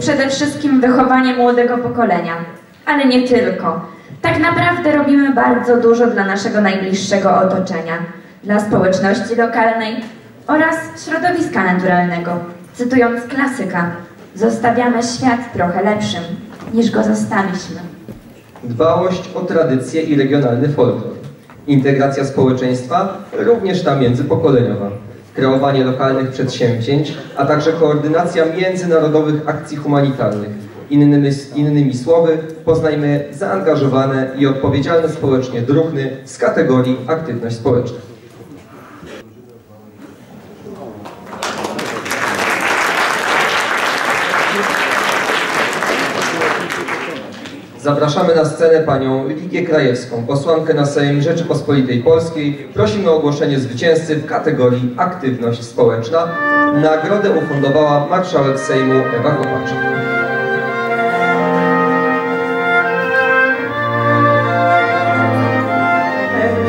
Przede wszystkim wychowanie młodego pokolenia, ale nie tylko. Tak naprawdę robimy bardzo dużo dla naszego najbliższego otoczenia, dla społeczności lokalnej oraz środowiska naturalnego. Cytując klasyka, zostawiamy świat trochę lepszym, niż go zostaliśmy. Dbałość o tradycje i regionalny folklor. Integracja społeczeństwa, również ta międzypokoleniowa. Kreowanie lokalnych przedsięwzięć, a także koordynacja międzynarodowych akcji humanitarnych. Innymi, innymi słowy, poznajmy zaangażowane i odpowiedzialne społecznie druhny z kategorii aktywność społeczna. Zapraszamy na scenę panią Ligię Krajewską, posłankę na Sejm Rzeczypospolitej Polskiej. Prosimy o ogłoszenie zwycięzcy w kategorii Aktywność Społeczna. Nagrodę ufundowała marszałek Sejmu Ewa Kopacz.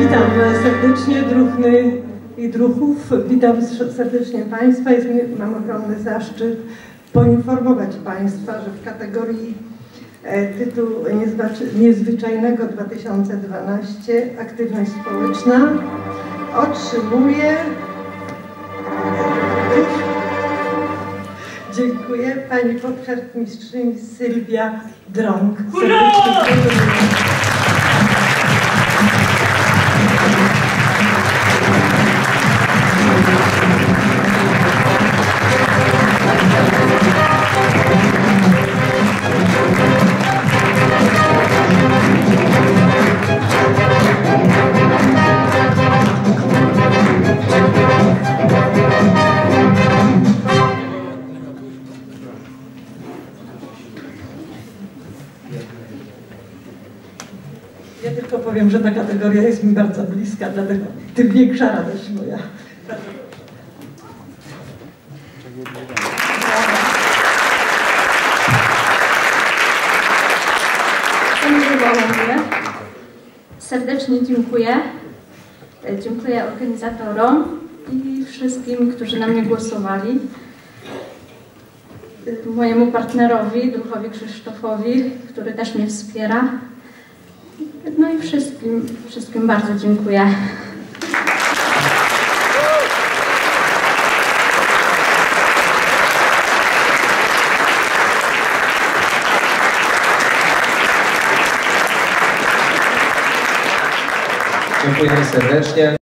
Witam serdecznie druhny i druhów. Witam serdecznie Państwa. Jest mam ogromny zaszczyt poinformować Państwa, że w kategorii e, niezwaczy- niezwyczajnego 2012 aktywność społeczna otrzymuje Dziękuję. Pani podkartmistrzyni Sylwia Drąg. Serdecznie Ja tylko powiem, że ta kategoria jest mi bardzo bliska, dlatego tym większa radość moja. Serdecznie dziękuję. Dziękuję organizatorom i wszystkim, którzy na mnie głosowali. Mojemu partnerowi, druhowi Krzysztofowi, który też mnie wspiera. No i wszystkim, wszystkim bardzo dziękuję. Dziękujemy serdecznie.